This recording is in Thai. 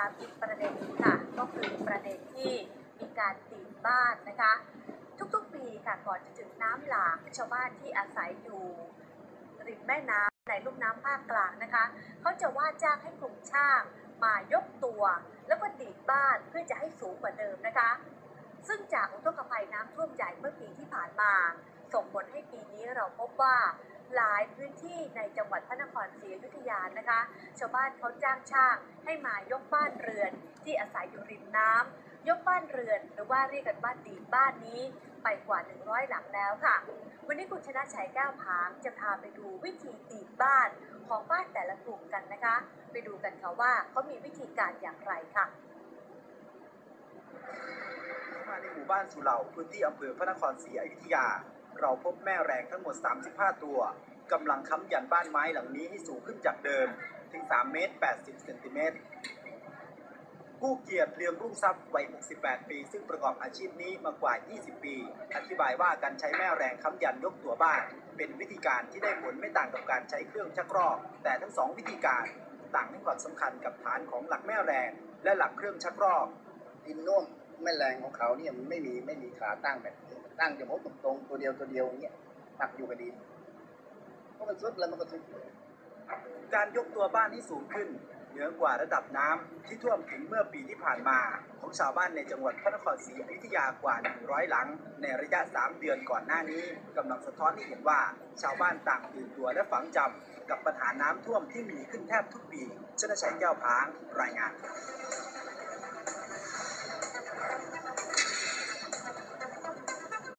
ามอีกประเด็นนึงค่ะ ก็คือประเด็นที่มีการตีบ้านนะคะ ทุกๆปีค่ะก่อนจะถึงน้ำหลากชาวบ้านที่อาศัยอยู่ริมแม่น้ำในลุ่มน้ำภาคกลางนะคะเขาจะว่าจ้างให้กลุ่มช่างมายกตัว แล้วก็ดีดบ้านเพื่อจะให้สูงกว่าเดิมนะคะ ซึ่งจากอุทกภัยน้ำท่วมใหญ่เมื่อปีที่ผ่านมา ส่งผลให้ปีนี้เราพบว่า หลายพื้นที่ในจังหวัดพระนครศรีอยุธยานะคะ ชาวบ้านเขาจ้างช่างให้มายกบ้านเรือนที่อาศัยอยู่ริมน้ำยกบ้านเรือนหรือว่าเรียกกันว่าดีบ้านนี้ไปกว่า 100 หลังแล้วค่ะ วันนี้คุณชนะชัยแก้วผางจะพาไปดูวิธีตีบ้านของบ้านแต่ละกลุ่มกันนะคะ ไปดูกันค่ะว่าเขามีวิธีการอย่างไรค่ะมาในหมู่บ้านสุเหร่าพื้นที่อำเภอพระนครศรีอยุธยา เราพบแม่แรงทั้งหมด 35 ตัวกำลังค้ำยันบ้านไม้หลังนี้ให้สูงขึ้นจากเดิมถึง 3 เมตร 80 เซนติเมตรกู้เกียรติเรืองรุ่งทรัพย์วัย 68 ปี ซึ่งประกอบอาชีพนี้มากว่า 20 ปี อธิบายว่าการใช้แม่แรงค้ำยันยกตัวบ้าน เป็นวิธีการที่ได้ผลไม่ต่างกับการใช้เครื่องชักรอกแต่ทั้งสองวิธีการต่างให้ความสำคัญกับฐานของหลักแม่แรง และหลักเครื่องชักรอกดินนุ่ม แม่แรงของเขาเนี่ยมันไม่มีไม่มีขาตั้งแบบนี้ตั้งเฉพาะตรงๆตัวเดียวตัวเดียวอย่างเงี้ยปักอยู่กับดินเพราะมันซุดแล้วมันก็ซุดการยกตัวบ้านให้สูงขึ้น เหนือกว่าระดับน้ำที่ท่วมถึงเมื่อปีที่ผ่านมา ของชาวบ้านในจังหวัดพระนครศรีอยุธยากว่า 100 หลัง ในระยะ 3 เดือนก่อนหน้านี้กำลังสะท้อนให้เห็นว่า ชาวบ้านต่างตื่นตัวและฝังจำกับปัญหาน้ำท่วมที่มีขึ้นแทบทุกปีชนะชัยแก้วพางรายงาน